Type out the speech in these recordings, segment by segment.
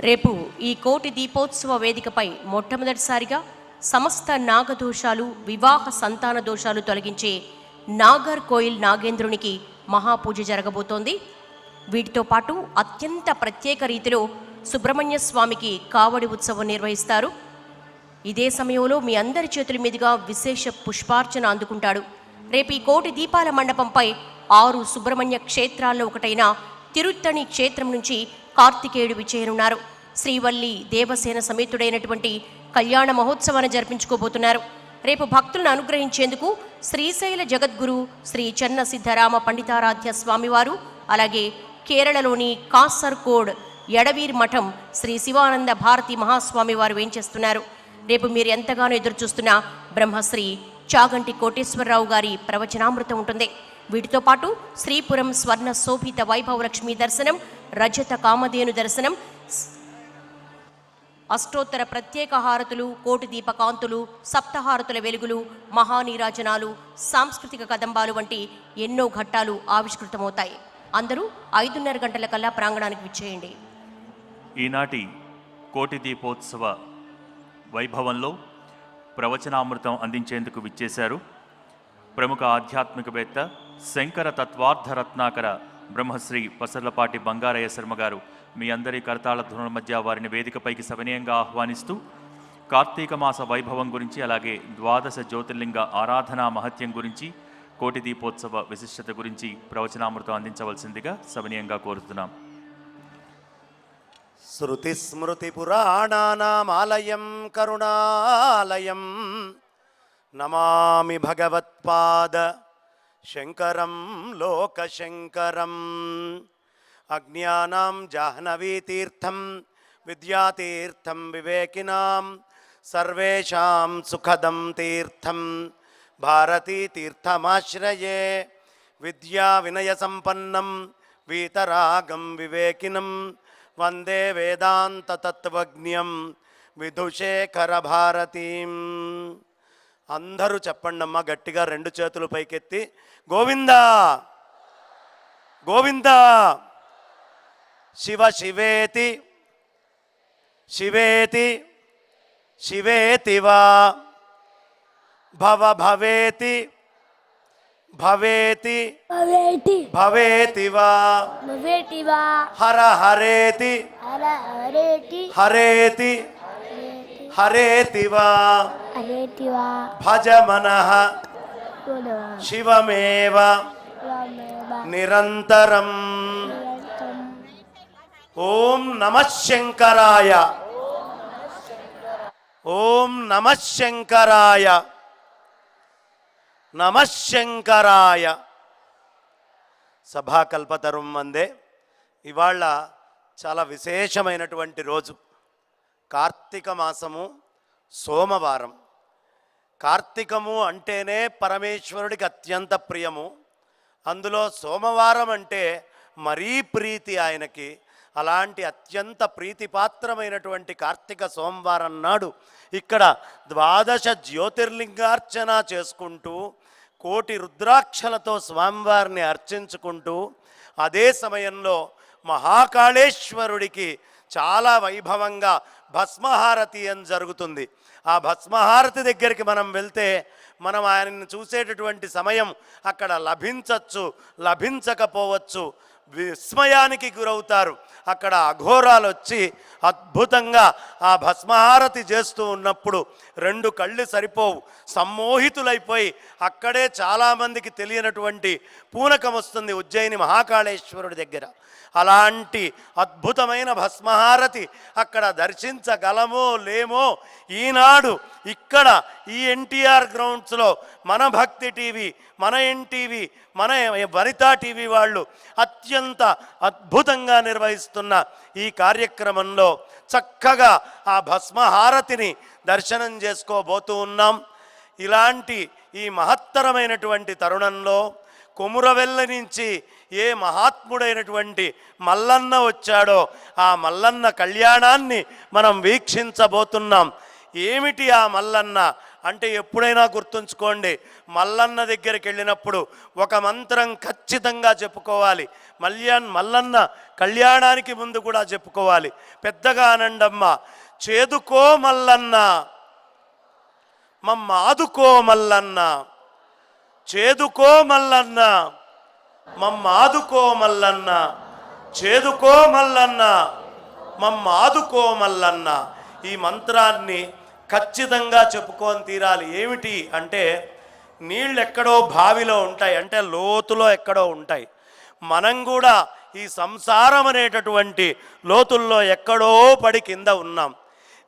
రేపు ఈ కోటి దీపోత్సవ వేదికపై మొట్టమొదటిసారిగా సమస్త నాగదోషాలు వివాహ సంతాన దోషాలు తొలగించే నాగర్ కోయిల్ నాగేంద్రునికి మహాపూజ జరగబోతోంది. వీటితో పాటు అత్యంత ప్రత్యేక రీతిలో సుబ్రహ్మణ్య స్వామికి కావడి ఉత్సవం నిర్వహిస్తారు. ఇదే సమయంలో మీ అందరి చేతుల మీదుగా విశేష పుష్పార్చన అందుకుంటాడు. రేపు ఈ కోటి దీపాల మండపంపై ఆరు సుబ్రహ్మణ్య క్షేత్రాల్లో ఒకటైన తిరుత్తణి క్షేత్రం నుంచి కార్తికేయుడు విచ్చేయనున్నారు. శ్రీవల్లి దేవసేన సమేతుడైనటువంటి కళ్యాణ మహోత్సవాన్ని జరిపించుకోబోతున్నారు. రేపు భక్తులను అనుగ్రహించేందుకు శ్రీశైల జగద్గురు శ్రీ చెన్న సిద్ధరామ పండితారాధ్య స్వామివారు అలాగే కేరళలోని కాసర్కోడ్ ఎడవీర్ మఠం శ్రీ శివానంద భారతి మహాస్వామి వారు వేంచేస్తున్నారు. రేపు మీరు ఎంతగానో ఎదురుచూస్తున్న బ్రహ్మశ్రీ చాగంటి కోటేశ్వరరావు గారి ప్రవచనామృతం ఉంటుంది. వీటితో పాటు శ్రీపురం స్వర్ణ శోభిత వైభవ లక్ష్మి దర్శనం రజత కామధేను దర్శనం అష్టోత్తర ప్రత్యేక హారతులు కోటి దీపకాంతులు సప్తహారతుల వెలుగులు మహానీరాజనాలు సాంస్కృతిక కదంబాలు వంటి ఎన్నో ఘట్టాలు ఆవిష్కృతమవుతాయి. అందరూ ఐదున్నర గంటల కల్లా ప్రాంగణానికి విచ్చేయండి. ఈనాటి కోటి దీపోత్సవ వైభవంలో ప్రవచనామృతం అందించేందుకు విచ్చేశారు ప్రముఖ ఆధ్యాత్మికవేత్త శంకర తత్వార్థ రత్నాకర బ్రహ్మశ్రీ పసర్లపాటి బంగారయ్య శర్మ గారు మీ అందరి కరతాళ ధ్వనుల మధ్య వారిని వేదికపైకి సవినయంగా ఆహ్వానిస్తూ కార్తీక మాస వైభవం గురించి అలాగే ద్వాదశ జ్యోతిర్లింగ ఆరాధనా మహత్యం గురించి కోటి దీపోత్సవ విశిష్టత గురించి ప్రవచనామృతం అందించవలసిందిగా సవినయంగా కోరుతున్నాం. శృతిస్మృతిపురాణానామాలయం కరుణాలయం. నమామి భగవత్పాద శంకరం లోకశంకరం. అజ్ఞానాం జాహ్నవీతీర్థం విద్యాతీర్థం వివేకినాం. సర్వేషాం సుఖదం తీర్థం. భారతీతీర్థమాశ్రయే. విద్యా వినయ సంపన్నం వీతరాగం వివేకినం. వందే వేదాంతతత్వజ్ఞం విధుశేఖర భారతీం. అందరూ చెప్పండమ్మా గట్టిగా రెండు చేతులు పైకెత్తి గోవిందా! గోవిందా! శివ శివేతి శివేతి శివేతి వా భవ భవేతి భవేతి భవేతి వా భవేటి వా హర హరేతి హర హరేతి హరేతి వా హరేటి వా భజ మనః శివమేవ. నిరంతరం. నిరంతం ఓం నమ శంకరాయ. ఓం నమ శంకరాయ. నమ శంకరాయ. సభాకల్పతరం మందే ఇవాళ చాలా విశేషమైనటువంటి రోజు. కార్తీక మాసము సోమవారం. కార్తీకము అంటేనే పరమేశ్వరుడికి అత్యంత ప్రియము. అందులో సోమవారం అంటే మరీ ప్రీతి ఆయనకి. అలాంటి అత్యంత ప్రీతిపాత్రమైనటువంటి కార్తీక సోమవారం నాడు ఇక్కడ ద్వాదశ జ్యోతిర్లింగార్చన చేసుకుంటూ కోటి రుద్రాక్షలతో స్వామివారిని అర్చించుకుంటూ అదే సమయంలో మహాకాళేశ్వరుడికి చాలా వైభవంగా భస్మహారతి అని జరుగుతుంది. ఆ భస్మహారతి దగ్గరికి మనం వెళ్తే మనం ఆయనని చూసేటటువంటి సమయం అక్కడ లభించవచ్చు లభించకపోవచ్చు విస్మయానికి గురవుతారు. అక్కడ అఘోరాలు వచ్చి అద్భుతంగా ఆ భస్మహారతి చేస్తూ ఉన్నప్పుడు రెండు కళ్ళు సరిపోవు. సమ్మోహితులైపోయి అక్కడే చాలామందికి తెలియనటువంటి పూనకం వస్తుంది ఉజ్జయిని మహాకాళేశ్వరుడి దగ్గర. అలాంటి అద్భుతమైన భస్మహారతి అక్కడ దర్శించగలమో లేమో ఈనాడు ఇక్కడ ఈ ఎన్టీఆర్ గ్రౌండ్స్లో మన భక్తి టీవీ మన ఎన్టీవీ మన వనితా టీవీ వాళ్ళు అత్యంత అద్భుతంగా నిర్వహిస్తున్న ఈ కార్యక్రమంలో చక్కగా ఆ భస్మహారతిని దర్శనం చేసుకోబోతూ ఉన్నాం. ఇలాంటి ఈ మహత్తరమైనటువంటి తరుణంలో కొమురవెల్ల నుంచి ఏ మహాత్ముడైనటువంటి మల్లన్న వచ్చాడో ఆ మల్లన్న కళ్యాణాన్ని మనం వీక్షించబోతున్నాం. ఏమిటి ఆ మల్లన్న? అంటే ఎప్పుడైనా గుర్తుంచుకోండి మల్లన్న దగ్గరికి వెళ్ళినప్పుడు ఒక మంత్రం ఖచ్చితంగా చెప్పుకోవాలి. మల్యాన్ మల్లన్న కళ్యాణానికి ముందు కూడా చెప్పుకోవాలి. పెద్దగా అనండమ్మ చేదుకో మల్లన్న మమ్మ ఆదుకో మల్లన్న చేదుకో మల్లన్న మమ్మ ఆదుకో మల్లన్న చేదుకో మల్లన్న మమ్మ ఆదుకో మల్లన్న ఈ మంత్రాన్ని ఖచ్చితంగా చెప్పుకొని తీరాలి. ఏమిటి అంటే నీళ్ళు ఎక్కడో బావిలో ఉంటాయి. అంటే లోతులో ఎక్కడో ఉంటాయి. మనం కూడా ఈ సంసారం అనేటటువంటి లోతుల్లో ఎక్కడో పడి కింద ఉన్నాం.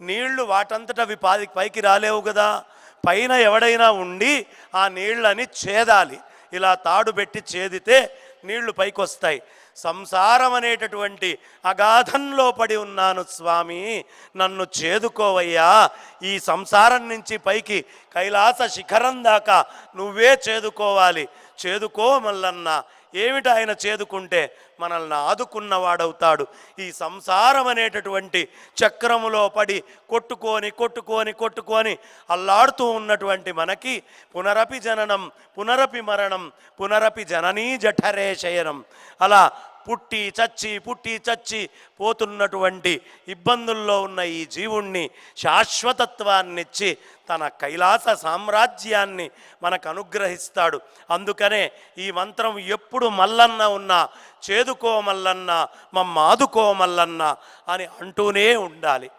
నీళ్ళు వాటంతట అవి పాది పైకి రాలేవు కదా. పైన ఎవడైనా ఉండి ఆ నీళ్ళని చేదాలి ఇలా తాడు పెట్టి చేదితే నీళ్ళు పైకి వస్తాయి సంసారం అనేటటువంటి అగాధంలో పడి ఉన్నాను స్వామి. నన్ను చేదుకోవయ్యా ఈ సంసారం నుంచి పైకి కైలాస శిఖరం దాకా నువ్వే చేదుకోవాలి చేదుకో మల్లన్న. ఏమిటి ఆయన చేదుకుంటే మనల్ని ఆదుకున్నవాడవుతాడు? ఈ సంసారం అనేటటువంటి చక్రములో పడి కొట్టుకొని కొట్టుకొని కొట్టుకొని అల్లాడుతూ ఉన్నటువంటి మనకి పునరపి జననం పునరపి మరణం పునరపి జననీ జఠరే శయనం. అలా పుట్టి చచ్చి పుట్టి చచ్చి పోతున్నటువంటి ఇబ్బందుల్లో ఉన్న ఈ జీవుణ్ణి శాశ్వతత్వాన్నిచ్చి తన కైలాస సామ్రాజ్యాన్ని మనకు అనుగ్రహిస్తాడు. అందుకనే ఈ మంత్రం ఎప్పుడు మల్లన్న ఉన్నా చేదుకో మల్లన్న మమ్మాదుకో మల్లన్న అని అంటూనే ఉండాలి.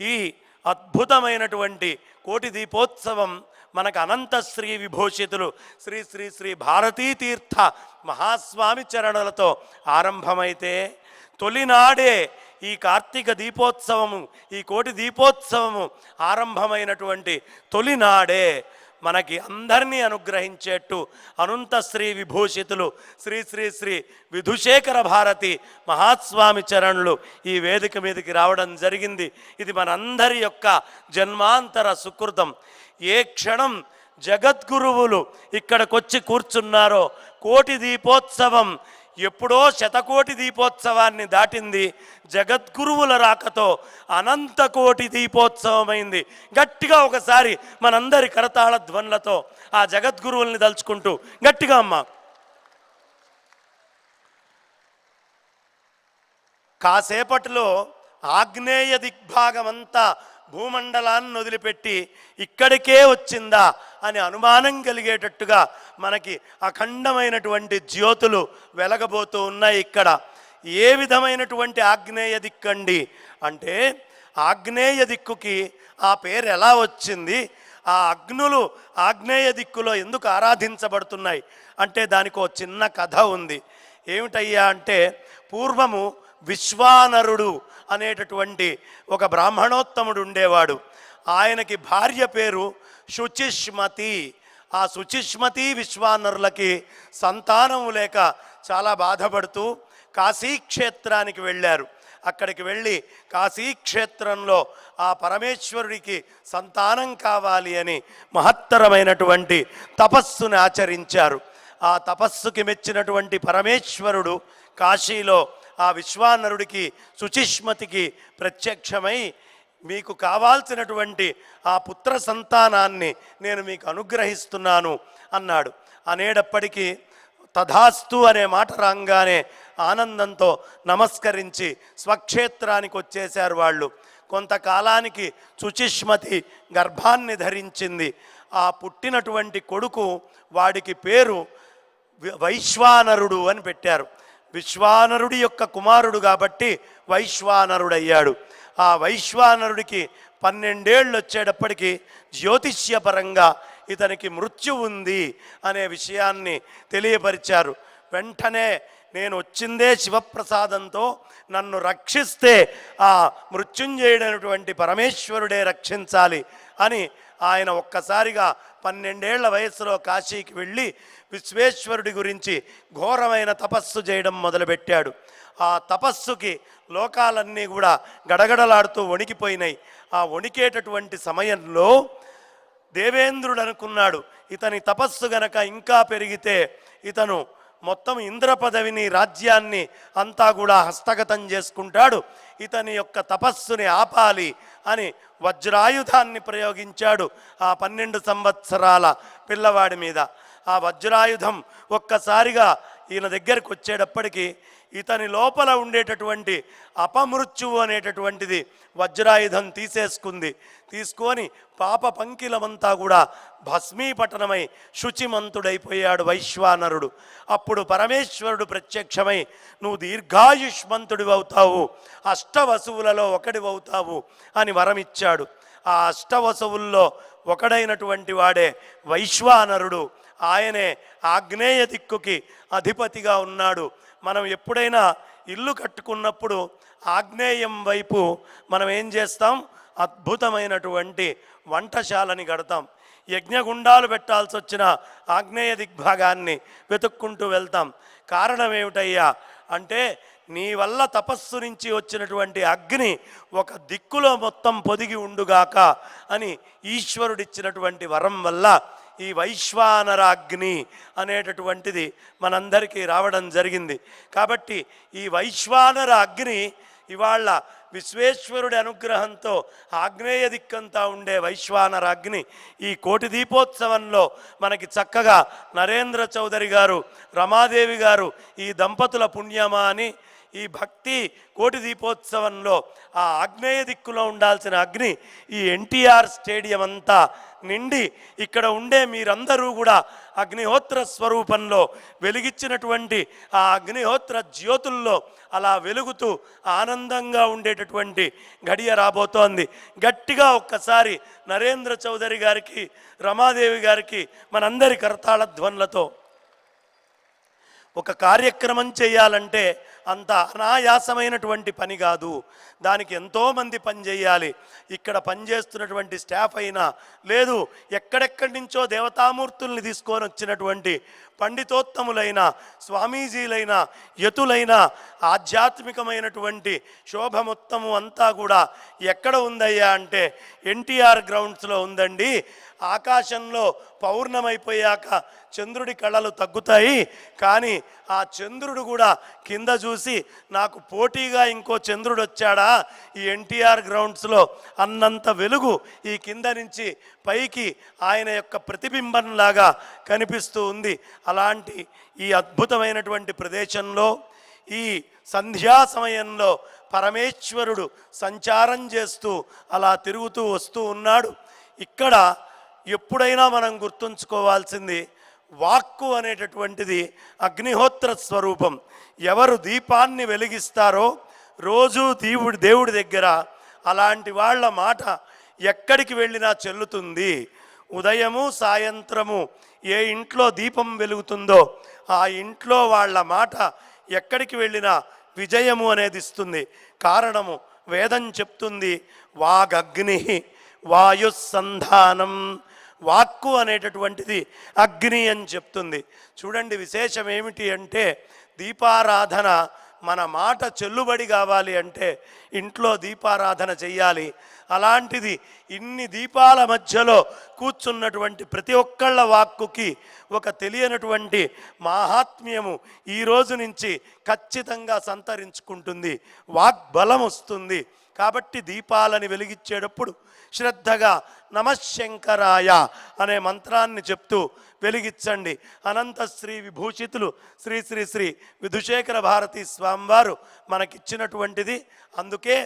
ఈ అద్భుతమైనటువంటి కోటి దీపోత్సవం మనకు అనంత శ్రీ విభూషితులు శ్రీ శ్రీ శ్రీ భారతీ తీర్థ మహాస్వామి చరణులతో ఆరంభమైతే తొలినాడే ఈ కార్తీక దీపోత్సవము ఈ కోటి దీపోత్సవము ఆరంభమైనటువంటి తొలినాడే మనకి అందరినీ అనుగ్రహించేట్టు అనంత శ్రీ విభూషితులు శ్రీ శ్రీ శ్రీ విధుశేఖర భారతి మహాస్వామి చరణులు ఈ వేదిక మీదకి రావడం జరిగింది. ఇది మనందరి యొక్క జన్మాంతర సుకృతం. ఏ క్షణం జగద్గురువులు ఇక్కడికొచ్చి కూర్చున్నారో కోటి దీపోత్సవం ఎప్పుడో శతకోటి దీపోత్సవాన్ని దాటింది జగద్గురువుల రాకతో అనంత కోటి దీపోత్సవమైంది. గట్టిగా ఒకసారి మనందరి కరతాళ ధ్వన్లతో ఆ జగద్గురువుల్ని దలుచుకుంటూ గట్టిగా అమ్మ. కాసేపటిలో ఆగ్నేయ దిగ్భాగమంతా భూమండలాన్ని వదిలిపెట్టి ఇక్కడికే వచ్చిందా అని అనుమానం కలిగేటట్టుగా మనకి అఖండమైనటువంటి జ్యోతులు వెలగబోతూ ఉన్నాయి ఇక్కడ. ఏ విధమైనటువంటి ఆగ్నేయ దిక్కండి అంటే ఆగ్నేయ దిక్కుకి ఆ పేరు ఎలా వచ్చింది? ఆ అగ్నులు ఆగ్నేయ దిక్కులో ఎందుకు ఆరాధించబడుతున్నాయి? అంటే దానికి ఒక చిన్న కథ ఉంది. ఏమిటయ్యా అంటే పూర్వము విశ్వానరుడు అనేటటువంటి ఒక బ్రాహ్మణోత్తముడు ఉండేవాడు ఆయనకి భార్య పేరు శుచిష్మతి ఆ శుచిష్మతి విశ్వానరులకి సంతానము లేక చాలా బాధపడుతూ కాశీక్షేత్రానికి వెళ్ళారు. అక్కడికి వెళ్ళి కాశీక్షేత్రంలో ఆ పరమేశ్వరుడికి సంతానం కావాలి అని మహత్తరమైనటువంటి తపస్సుని ఆచరించారు. ఆ తపస్సుకి మెచ్చినటువంటి పరమేశ్వరుడు కాశీలో ఆ విశ్వానరుడికి శుచిష్మతికి ప్రత్యక్షమై మీకు కావాల్సినటువంటి ఆ పుత్ర సంతానాన్ని నేను మీకు అనుగ్రహిస్తున్నాను అన్నాడు. అనేటప్పటికీ తథాస్తు అనే మాట రాగానే ఆనందంతో నమస్కరించి స్వక్షేత్రానికి వచ్చేశారు వాళ్ళు. కొంతకాలానికి సుచిష్మతి గర్భాన్ని ధరించింది. ఆ పుట్టినటువంటి కొడుకు వాడికి పేరు వైశ్వానరుడు అని పెట్టారు. విశ్వానరుడి యొక్క కుమారుడు కాబట్టి వైశ్వానరుడయ్యాడు. ఆ వైశ్వానరుడికి పన్నెండేళ్ళు వచ్చేటప్పటికి జ్యోతిష్యపరంగా ఇతనికి మృత్యు ఉంది అనే విషయాన్ని తెలియపరిచారు. వెంటనే నేను వచ్చిందే శివప్రసాదంతో నన్ను రక్షిస్తే ఆ మృత్యుంజయుడైనటువంటి పరమేశ్వరుడే రక్షించాలి అని ఆయన ఒక్కసారిగా పన్నెండేళ్ళ వయసులో కాశీకి వెళ్ళి విశ్వేశ్వరుడి గురించి ఘోరమైన తపస్సు చేయడం మొదలుపెట్టాడు. ఆ తపస్సుకి లోకాలన్నీ కూడా గడగడలాడుతూ వణికిపోయినాయి. ఆ వణికేటటువంటి సమయంలో దేవేంద్రుడు అనుకున్నాడు ఇతని తపస్సు గనక ఇంకా పెరిగితే ఇతను మొత్తం ఇంద్ర పదవిని రాజ్యాన్ని అంతా కూడా హస్తగతం చేసుకుంటాడు. ఇతని యొక్క తపస్సుని ఆపాలి అని వజ్రాయుధాన్ని ప్రయోగించాడు ఆ పన్నెండు సంవత్సరాల పిల్లవాడి మీద. ఆ వజ్రాయుధం ఒక్కసారిగా ఈయన దగ్గరకు వచ్చేటప్పటికి ఇతని లోపల ఉండేటటువంటి అపమృత్యువు అనేటటువంటిది వజ్రాయుధం తీసేసుకుంది. తీసుకొని పాప పంకిలమంతా కూడా భస్మీపటనమై శుచిమంతుడైపోయాడు వైశ్వానరుడు. అప్పుడు పరమేశ్వరుడు ప్రత్యక్షమై నువ్వు దీర్ఘాయుష్మంతుడివి అవుతావు అష్టవసువులలో ఒకడివవుతావు అని వరమిచ్చాడు. ఆ అష్టవసువుల్లో ఒకడైనటువంటి వాడే వైశ్వానరుడు. ఆయనే ఆగ్నేయ దిక్కుకి అధిపతిగా ఉన్నాడు. మనం ఎప్పుడైనా ఇల్లు కట్టుకున్నప్పుడు ఆగ్నేయం వైపు మనం ఏం చేస్తాం? అద్భుతమైనటువంటి వంటశాలని కడతాం. యజ్ఞగుండాలు పెట్టాల్సి వచ్చిన ఆగ్నేయ దిగ్భాగాన్ని వెతుక్కుంటూ వెళ్తాం. కారణం ఏమిటయ్యా అంటే నీ వల్ల తపస్సు నుంచి వచ్చినటువంటి అగ్ని ఒక దిక్కులో మొత్తం పొదిగి ఉండుగాక అని ఈశ్వరుడిచ్చినటువంటి వరం వల్ల ఈ వైశ్వానర అగ్ని అనేటటువంటిది మనందరికీ రావడం జరిగింది. కాబట్టి ఈ వైశ్వానర అగ్ని ఇవాళ విశ్వేశ్వరుడి అనుగ్రహంతో ఆగ్నేయ దిక్కంతా ఉండే వైశ్వానర అగ్ని ఈ కోటి దీపోత్సవంలో మనకి చక్కగా నరేంద్ర చౌదరి గారు రమాదేవి గారు ఈ దంపతుల పుణ్యమా అని ఈ భక్తి కోటి దీపోత్సవంలో ఆ ఆగ్నేయ దిక్కులో ఉండాల్సిన అగ్ని ఈ ఎన్టీఆర్ స్టేడియం అంతా నిండి ఇక్కడ ఉండే మీరందరూ కూడా అగ్నిహోత్ర స్వరూపంలో వెలిగించినటువంటి ఆ అగ్నిహోత్ర జ్యోతుల్లో అలా వెలుగుతూ ఆనందంగా ఉండేటటువంటి గడియ రాబోతోంది. గట్టిగా ఒక్కసారి నరేంద్ర చౌదరి గారికి రమాదేవి గారికి మనందరి కరతాళ ధ్వనులతో ఒక కార్యక్రమం చేయాలంటే అంత అనాయాసమైనటువంటి పని కాదు. దానికి ఎంతోమంది పనిచేయాలి ఇక్కడ పనిచేస్తున్నటువంటి స్టాఫ్ అయినా లేదు ఎక్కడెక్కడి నుంచో దేవతామూర్తుల్ని తీసుకొని వచ్చినటువంటి పండితోత్తములైన స్వామీజీలైన యతులైన ఆధ్యాత్మికమైనటువంటి శోభ మొత్తము అంతా కూడా ఎక్కడ ఉందయ్యా అంటే ఎన్టీఆర్ గ్రౌండ్స్లో ఉందండి. ఆకాశంలో పౌర్ణమైపోయాక చంద్రుడి కళలు తగ్గుతాయి. కానీ ఆ చంద్రుడు కూడా కింద చూసి నాకు పోటీగా ఇంకో చంద్రుడు వచ్చాడా? ఈ ఎన్టీఆర్ గ్రౌండ్స్లో అన్నంత వెలుగు ఈ కింద నుంచి పైకి ఆయన యొక్క ప్రతిబింబంలాగా కనిపిస్తూ ఉంది. అలాంటి ఈ అద్భుతమైనటువంటి ప్రదేశంలో ఈ సంధ్యా సమయంలో పరమేశ్వరుడు సంచారం చేస్తూ అలా తిరుగుతూ వస్తూ ఉన్నాడు. ఇక్కడ ఎప్పుడైనా మనం గుర్తుంచుకోవాల్సింది వాక్కు అనేటటువంటిది అగ్నిహోత్ర స్వరూపం. ఎవరు దీపాన్ని వెలిగిస్తారో రోజు దేవుడి దేవుడి దగ్గర అలాంటి వాళ్ళ మాట ఎక్కడికి వెళ్ళినా చెల్లుతుంది. ఉదయము సాయంత్రము ఏ ఇంట్లో దీపం వెలుగుతుందో ఆ ఇంట్లో వాళ్ళ మాట ఎక్కడికి వెళ్ళినా విజయము అనేది ఇస్తుంది. కారణము వేదం చెప్తుంది వాగగ్ని వాయుసంధానం వాక్కు అనేటటువంటిది అగ్ని అని చెప్తుంది. చూడండి విశేషం ఏమిటి అంటే దీపారాధన మన మాట చెల్లుబడి కావాలి అంటే ఇంట్లో దీపారాధన చెయ్యాలి. అలాంటిది ఇన్ని దీపాల మధ్యలో కూర్చున్నటువంటి ప్రతి ఒక్కళ్ళ వాక్కుకి ఒక తెలియనటువంటి మాహాత్మ్యము ఈ రోజు నుంచి ఖచ్చితంగా సంతరించుకుంటుంది. వాగ్బలం వస్తుంది. కాబట్టి దీపాలని వెలిగించేటప్పుడు శ్రద్ధగా నమశంకరాయ అనే మంత్రాన్ని చెప్తూ వెలిగించండి. అనంత శ్రీ విభూషితులు శ్రీ శ్రీ శ్రీ విధుశేఖర భారతి స్వామివారు మనకిచ్చినటువంటిది. అందుకే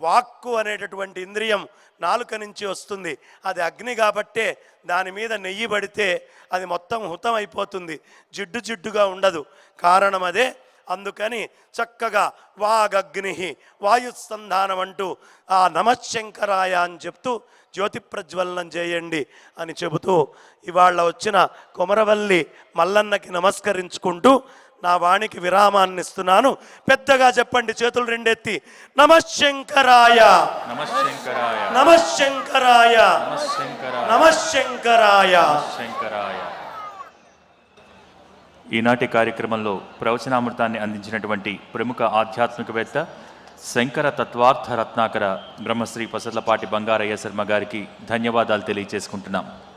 వాక్కు అనేటటువంటి ఇంద్రియం నాలుక నుంచి వస్తుంది. అది అగ్ని కాబట్టే దాని మీద నెయ్యి పడితే అది మొత్తం హుతం అయిపోతుంది జిడ్డు జిడ్డుగా ఉండదు. కారణం అదే అందుకని చక్కగా వాగగ్ని వాయుస్సంధానం అంటూ ఆ నమశంకరాయ అని చెప్తూ జ్యోతి ప్రజ్వలనం చేయండి అని చెబుతూ ఇవాళ వచ్చిన కొమరవల్లి మల్లన్నకి నమస్కరించుకుంటూ నా వాణికి విరామాన్ని ఇస్తున్నాను. పెద్దగా చెప్పండి చేతులు రెండెత్తి. నమశంకరాయ నమశంకరాయ నమశంకరాయ నమశంకరాయ నమశంకరాయ శంకరాయ ఈనాటి కార్యక్రమంలో ప్రవచనామృతాన్ని అందించినటువంటి ప్రముఖ ఆధ్యాత్మికవేత్త శంకర తత్వార్థ రత్నాకర బ్రహ్మశ్రీ పసర్లపాటి బంగారయ్య శర్మ గారికి ధన్యవాదాలు తెలియజేసుకుంటున్నాం